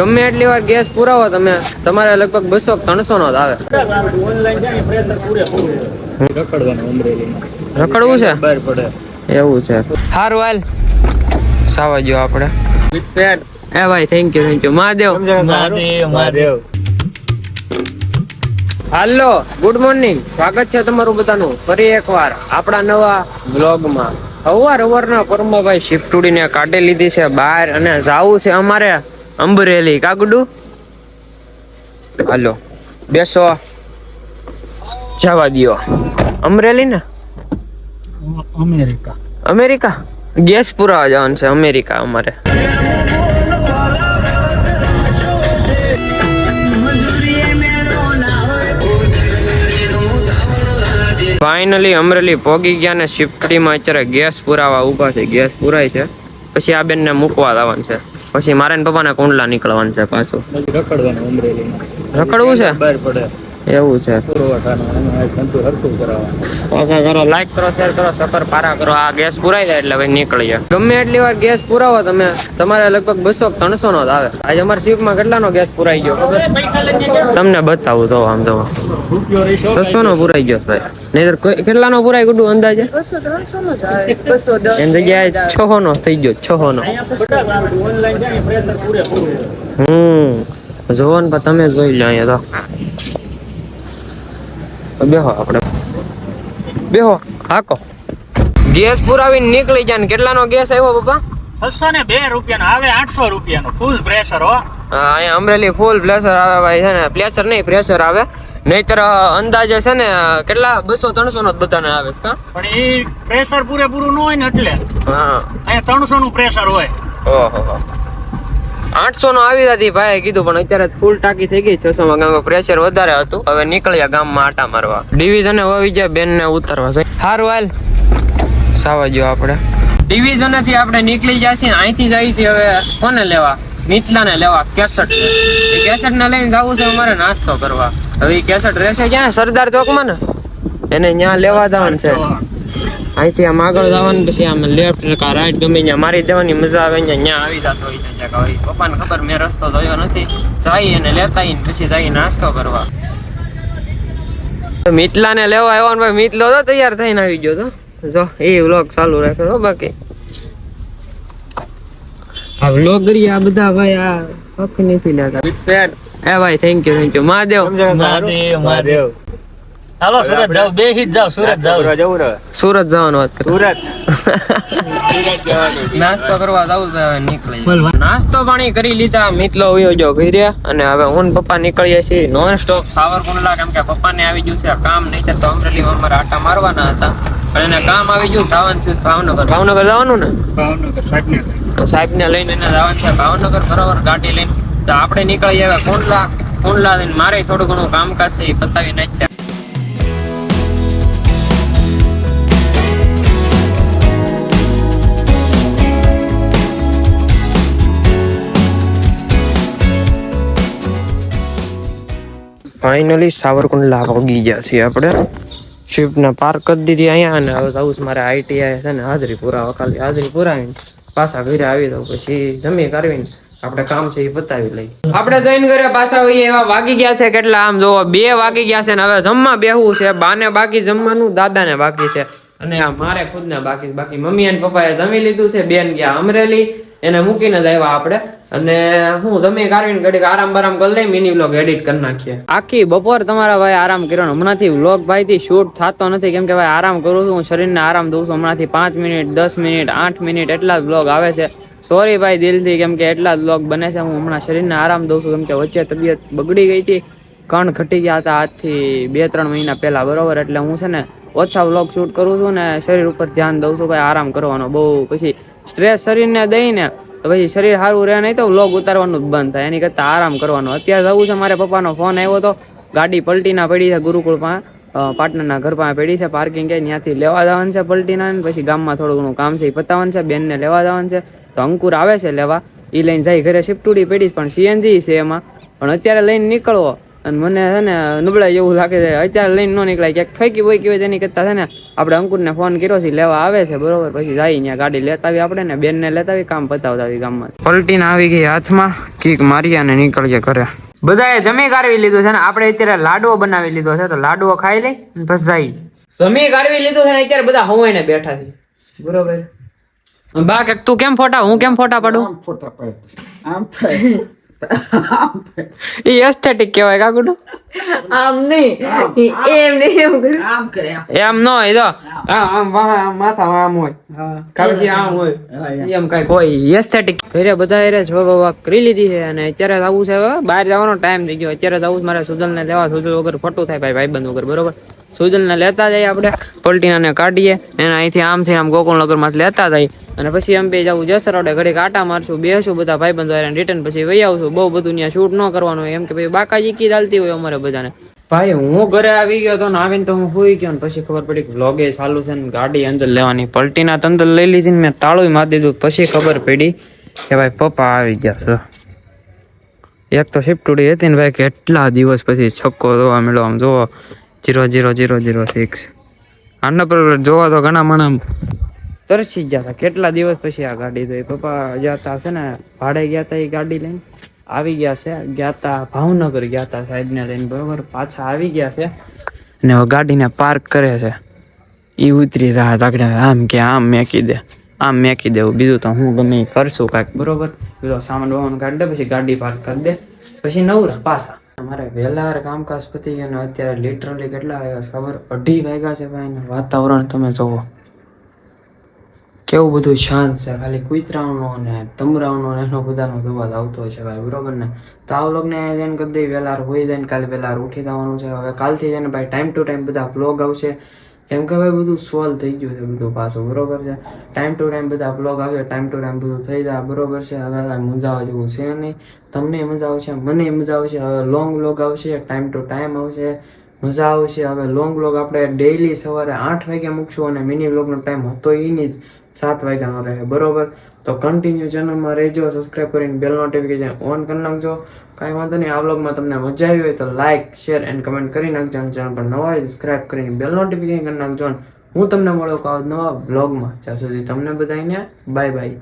ગમે એટલી વાર ગેસ પુરાવો તમે તમારે લગભગ બસો ત્રણસો નો જ આવે. રખડવું છે? એવું છે. સારું હાલ. સાવા જો આપણે એ ભાઈ thank you thank you Mahadev. Mahadev Mahadev. Hello good morning સ્વાગત છે તમારું બધાનું. ફરી એકવાર આપણા નવા બ્લોગમાં અવાર અવારના પરમાભાઈ શિફ્ટ ઉડીને કાઢી લીધી છે બહાર અને જાવું છે અમારે. અમરેલી કાગડું? હાલો બેસો. જવા દ્યો. અમરેલી ને? અમેરિકા. અમેરિકા? ગેસ પુરાવા જવાનું છે અમેરિકા અમારે. ફાઇનલી અમરેલી પોગી ગયા ને શિફ્ટીમાં અત્યારે ગેસ પુરાવા ઊભા છે ગેસ પુરાય છે. પછી આ બેનને મૂકવા જવાનું છે. પછી મારે ને પપ્પાને કુંડલા નીકળવાનું છે પાછું. રખડવાનું રખડવું છે? બહાર પડે. એવું છે. પાછા કરો. લાઈક કરો શેર કરો, સફર પારા કરો. આ ગેસ પુરાઈ જાય એટલે ભાઈ નીકળીએ ગમે એટલી વાર ગેસ પુરાવો તમે. તમારે લગભગ બસો ત્રણસો નો જ આવે. આજે અમારા શિફ્ટમાં કેટલાનો ગેસ પુરાઈ ગયો? તમને બતાવું તો આમ તો. છસો નો પુરાઈ ગયો ભાઈ. નહીતર કેટલાનો પુરાઈ ગયું અંદાજે? એની જગ્યાએ છ નો થઈ ગયો છ નો. હમ. જોવો ને તમે જોઈ લો અહીંયા તો. બેહો આપણે. બેહો હાકો. ગેસ પુરાવીને નીકળી જાય ને કેટલાનો ગેસ આવ્યો બાપા? છસો ને બે રૂપિયાનો આવે આઠસો રૂપિયાનો. ફૂલ પ્રેશર હો. અહીંયા અમરેલી ફૂલ પ્લેસર આવે ભાઈ છે ને? પ્લેસર નહીં પ્રેશર આવે. નહીતર અંદાજે છે ને કેટલા? બસો ત્રણસો નો બધાને આવે છે પણ એ પ્રેશર પૂરેપૂરું ન હોય ને એટલે. હા. અહીંયા ત્રણસો નું પ્રેશર હોય. ઓહો આઠસો નો આવી હતી ભાઈ કીધું, પણ અત્યારે ફૂલ ટાંકી થઈ ગઈ છસો માં ગામમાં પ્રેશર વધારે હતું. હવે નીકળ્યા ગામમાં આટા મારવા. ડિવિઝન હોવી જાય બેન ને ઉતરવા છે સારું હાલ. સાવાજો આપણે. ડિવિઝનથી આપણે નીકળી જાય છે અહીંથી જાય છે હવે કોને લેવા? મિથલા ને લેવા, કેસટ એ કેસટ ને લઈને જવું છે અમારે નાસ્તો કરવા. હવે એ કેસટ રહેશે ક્યાં? સરદાર ચોકમાં ને? એને ત્યાં લેવા જવાનું છે. અહીંથી આમ આગળ જવાનું, પછી આમ લેફ્ટ કા રાઈટ ગમે ત્યાં મારી દેવાની મજા આવે ત્યાં આવી જતો હોય ત્યાં હોય. પપ્પાને ખબર, મેં રસ્તો જોયો નથી. જઈ અને લેતા આવીને પછી જઈ નાસ્તો કરવા. મિતલા ને લેવા આવ્યો ને ભાઈ મિતલો તો તૈયાર થઈને આવી ગયો તો. જો, એ વ્લોગ ચાલુ રાખ્યો બાકી. આ વ્લોગરી આ બધા ભાઈ, આ નથી લેતા. એ ભાઈ thank you thank you Mahadev. Mahadev Mahadev. Hello Surat જાવ બે હિત જાવ સુરત જાવ. સુરત જવાનું વાત કરો. સુરત. નાસ્તો કરવા જાવ નીકળી નાસ્તો પાણી કરી લીધા મિતલો વયો જો ઘરે અને હવે હું પપ્પા નીકળીએ છીએ નોન સ્ટોપ સાવરકુંડલા કેમ કે પપ્પાને આવી ગયું છે કામ નહીં તો અમરેલીમાં અમારે આટા મારવાના હતા. પણ એને કામ આવી ગયું સાવન છે ભાવનગર. ભાવનગર જવાનું ને? ભાવનગર સાહેબ સાહેબ ને લઈને એને જવાનું છે ભાવનગર બરાબર ગાડી લઈને. તો આપણે નીકળીએ આવ્યા કુંડલા. કુંડલા મારે થોડું ઘણું કામકાજ છે એ બતાવી નાખ્યા ફાઇનલી સાવરકુંડલા પહોંચી ગયા છીએ આપણે. શિફ્ટને પાર્ક કરી દીધી અહીંયા અને હવે જવું મારે આઈટીઆઈ છે ને હાજરી પુરાવા ખાલી હાજરી પુરાવીને પાછા ઘરે આવી દઉં પછી જમી કરવીને આપણે કામ છે એ પતાવી લઈ. આપણે જઈને ઘરે પાછા આવીએ એવા વાગી ગયા છે કેટલા? આમ જોવો, બે વાગી ગયા છે ને હવે જમવા બેહવું છે. બાને બાકી જમવાનું, દાદાને બાકી છે. અને આ મારે ખુદને બાકી બાકી મમ્મી અને પપ્પાએ જમી લીધું છે. બેન ગયા અમરેલી. એને મૂકીને જ આવ્યા આપણે. અને હું જમી કાઢીને ઘડીક આરામ બારામ કરી લઈ મિની વ્લોગ એડિટ કરી નાખીએ. આખી બપોર તમારા ભાઈ આરામ કર્યો હમણાંથી વ્લોગ ભાઈ થી શૂટ થતો નથી. કેમ કે ભાઈ આરામ કરું છું, હું શરીરને આરામ દઉં છું. હમણાંથી પાંચ મિનિટ, દસ મિનિટ, આઠ મિનિટ એટલા જ વ્લોગ આવે છે. સોરી ભાઈ દિલથી, કેમ કે એટલા જ વ્લોગ બને છે. હું હમણાં શરીરને આરામ દઉં છું. કેમ કે વચ્ચે તબિયત બગડી ગઈ હતી. કણ ઘટી ગયા હતા આજથી બે ત્રણ મહિના પહેલા, બરોબર? એટલે હું છે ને ઓછા વ્લોગ શૂટ કરું છું ને શરીર ઉપર ધ્યાન દઉં છું ભાઈ, આરામ કરવાનો બહુ. પછી સ્ટ્રેસ શરીરને દઈને તો પછી શરીર સારું રહે નહીં તો વ્લોગ ઉતારવાનું જ બંધ થાય. એની કરતાં આરામ કરવાનો. અત્યારે જવું છે, મારે પપ્પાનો ફોન આવ્યો તો ગાડી પલટીના પડી છે ગુરુકુળમાં. પાટણના ઘર પાસે પડી છે પાર્કિંગ કે ત્યાંથી લેવા જવાનું છે પલટીના પછી ગામમાં થોડું ઘણું કામ છે એ પતાવવાનું છે, બેનને લેવા જવાનું છે. તો અંકુર આવે છે લેવા. એ લઈને જાય ઘરે. શિફ્ટુડી પડી પણ સીએનજી છે એમાં. પણ અત્યારે લઈને નીકળવો. અને મને છે ને નબળાઈ એવું લાગે છે. અત્યારે લઈને ન નીકળાય. ક્યાંક ફેંકી બોઈકી હોય તેની કરતાં છે ને આપણે અંકુરને ફોન કર્યો છે લેવા આવે છે બરોબર? પછી જાય ત્યાં ગાડી લેતા આવી આપણે ને બેનને લેતા આવી કામ પતાવતા આવી ગામમાં. પલટીને આવી ગઈ હાથમાં કીક મારી અને નીકળીએ ઘરે. બધાએ જમી કાઢવી લીધું છે ને આપણે અત્યારે લાડવો બનાવી લીધો છે તો લાડવો ખાઈ લઈ અને પછી જાય. જમી કાઢવી લીધું છે ને અત્યારે બધા હવાઈને બેઠા છે. બરોબર? બા કે તું કેમ ફોટા હું કેમ ફોટા પાડું? એ એસ્થેટિક કહેવાય કાકુડો. આમ નહીં. એમ નહીં એમ કર્યું. એમ ન હોય તો આમ. આમ વાહ આમ માથા આમ હોય. કાકી આમ હોય. એમ કંઈક હોય. એસ્થેટિક ઘરે બધા એરે જો બાબા કરી લીધી છે. અને અત્યારે જવું છે હવે બહાર જવાનો ટાઈમ થઈ ગયો. અત્યારે જવું છે મારે સુજલ ને લેવા સુજલ વગર ખોટું થાય ભાઈ ભાઈબંધ વગર બરોબર? સુજલ ને લેતા જઈએ આપણે. પલટીના કાઢીએ. એને અહીંથી આમથી આમ ગોકુલનગરમાંથી લેતા જઈએ અને પછી એમ બે જવું જશે રોડે ઘડીક આટા મારશું, બેસું, બધા ભાઈબંધો હારે રિટર્ન પછી વહી આવશું. બહુ બધું ત્યાં શૂટ ન કરવાનું એમ કે ભાઈ બાકાજી કી ચાલતી હોય અમારે બધાને. ભાઈ, હું ઘરે આવી ગયો તો આવીને તો હું સુઈ ગયો ને પછી ખબર પડી કે વ્લોગે ચાલુ છે ને ગાડી અંદર લેવાની. પલટીના તંદર લઈ લીધી ને મેં તાળું મારી દીધું. પછી ખબર પડી કે ભાઈ પપ્પા આવી ગયા છે. એક તો શિફ્ટુડી હતી ને ભાઈ કેટલા દિવસ પછી છક્કો જોવા મળ્યો. આમ જોવો zero zero zero zero six આના પર જોવા તો ઘણા માણા તરસી ગયા હતા કેટલા દિવસ પછી આ ગાડી તો એ પપ્પા જતા છે ને, ભાડે ગયા હતા એ ગાડી લઈને. આવી ગયા છે. ગયા હતા ભાવનગર, ગયા તા સાહેબને લઈને, બરોબર? પાછા આવી ગયા છે ને ગાડીને પાર્ક કરે છે. એ ઉતરી રહ્યા તાકડે આમ કે આમ મેકી દે, આમ મેકી દેવું બીજું તો હું ગમે કરશું કાંઈક, બરોબર? બીજો સામાન વામાન કાઢ દે, પછી ગાડી પાર્ક કરી દે. પછી નવરા પાછા. અમારે વહેલા કામકાજ પતી ગયો અત્યારે લિટરલી કેટલા આવ્યા ખબર? અઢી વાગ્યા છે ભાઈ વાતાવરણ તમે જોવો કેવું બધું શાંત છે? ખાલી કુતરાઓનો ને તમરાઓનો ને એનો બધાનો અવાજ આવતો છે ભાઈ, બરોબર ને? તો આ વ્લોગને જઈને કરી દઈએ. વહેલા હોઈ જાય કાલે વહેલા ઉઠી જવાનું છે. હવે કાલથી જઈને ભાઈ ટાઈમ ટુ ટાઈમ બધા વ્લોગ આવશે. કેમ કે ભાઈ બધું સોલ્વ થઈ ગયું છે બધું પાછું, બરોબર છે? ટાઈમ ટુ ટાઈમ બધા વ્લોગ આવશે ટાઈમ ટુ ટાઈમ બધું થઈ જાય, બરોબર છે? હવે મજા આવે જેવું છે નહીં. તમને મજા આવશે, મને મજા આવશે. હવે લોંગ વ્લોગ આવશે ટાઈમ ટુ ટાઈમ આવશે, મજા આવશે. હવે લોંગ વ્લોગ આપણે ડેઈલી સવારે આઠ વાગે મૂકશું અને મિની વ્લોગનો ટાઈમ હતો એ નહીં જ. સાત વાગ્યાનો રહે, બરોબર? તો કન્ટિન્યુ ચેનલમાં રહેજો સબસ્ક્રાઈબ કરીને બેલ નોટિફિકેશન ઓન કરી નાખજો. કાંઈ વાંધો નહીં, આ બ્લોગમાં તમને મજા આવી હોય તો લાઇક શેર એન્ડ કમેન્ટ કરી નાખજો અને ચેનલ પર નવા સબસ્ક્રાઈબ કરીને બેલ નોટિફિકેશન કરી નાખજો. હું તમને મળો કાવ નવા બ્લોગમાં જ્યાં સુધી તમને બધાને બાય બાય